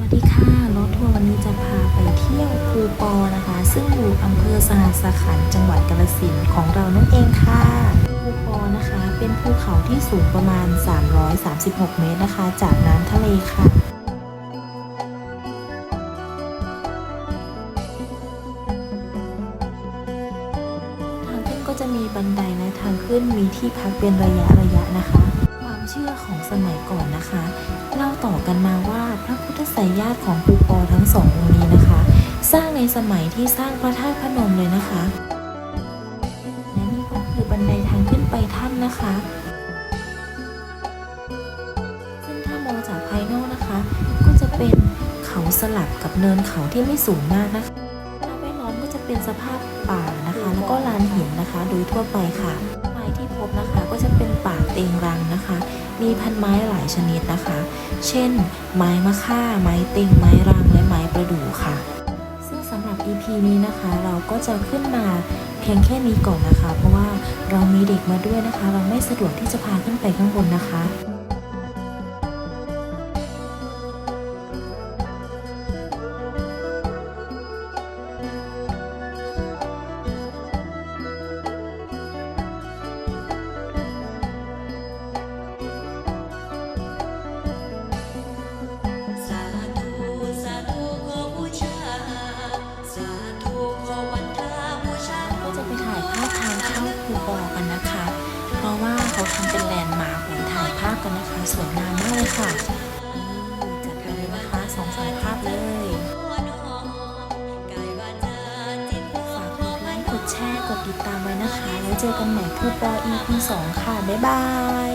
วัสดีค่ะรถทัวร์วันนี้จะพาไปเที่ยวภูปอนะคะ ซึ่งอยู่อำเภอสหัสขันจังหวัดกาฬสินธุ์ของเรานั่นเองค่ะภูปอนะคะ เป็นภูเขาที่สูงประมาณ 336 เมตรนะคะ จากน้ำทะเลค่ะทางขึ้นก็จะมีบันไดและทางขึ้นมีที่พักเป็นระยะระยะนะคะ ความเชื่อของสมัยก่อนนะคะ เล่าต่อกันมา ว่ายญาติของปูปอทั้งสององค์นี้นะคะ สร้างในสมัยที่สร้างพระธาตุพนมเลยนะคะ และนี่ก็คือบันไดทางขึ้นไปถ้ำนะคะซึ่งถ้ามองจากภายนอกนะคะ ก็จะเป็นเขาสลับกับเนินเขาที่ไม่สูงมากนะคะสภาพแวดล้อมก็จะเป็นสภาพป่านะคะ แล้วก็ลานหินนะคะ โดยทั่วไปค่ะไม้ที่พบนะคะ ไม้หลายชนิดนะคะ เช่น ไม้มะค่า ไม้ติง ไม้รังและไม้ประดู่ค่ะ ซึ่งสำหรับ EP นี้นะคะ เราก็จะขึ้นมาเพียงแค่นี้ก่อนนะคะ เพราะว่าเรามีเด็กมาด้วยนะคะ เราไม่สะดวกที่จะพาขึ้นไปข้างบนนะคะ สวยงามมากเลยค่ะจัดไปเลยนะคะสองสามภาพเลยกายวาจาจิตฝากกดไลค์กดแชร์กดติดตามไว้นะคะ แล้วเจอกันใหม่ภูปอ EP 2ค่ะ บ๊ายบาย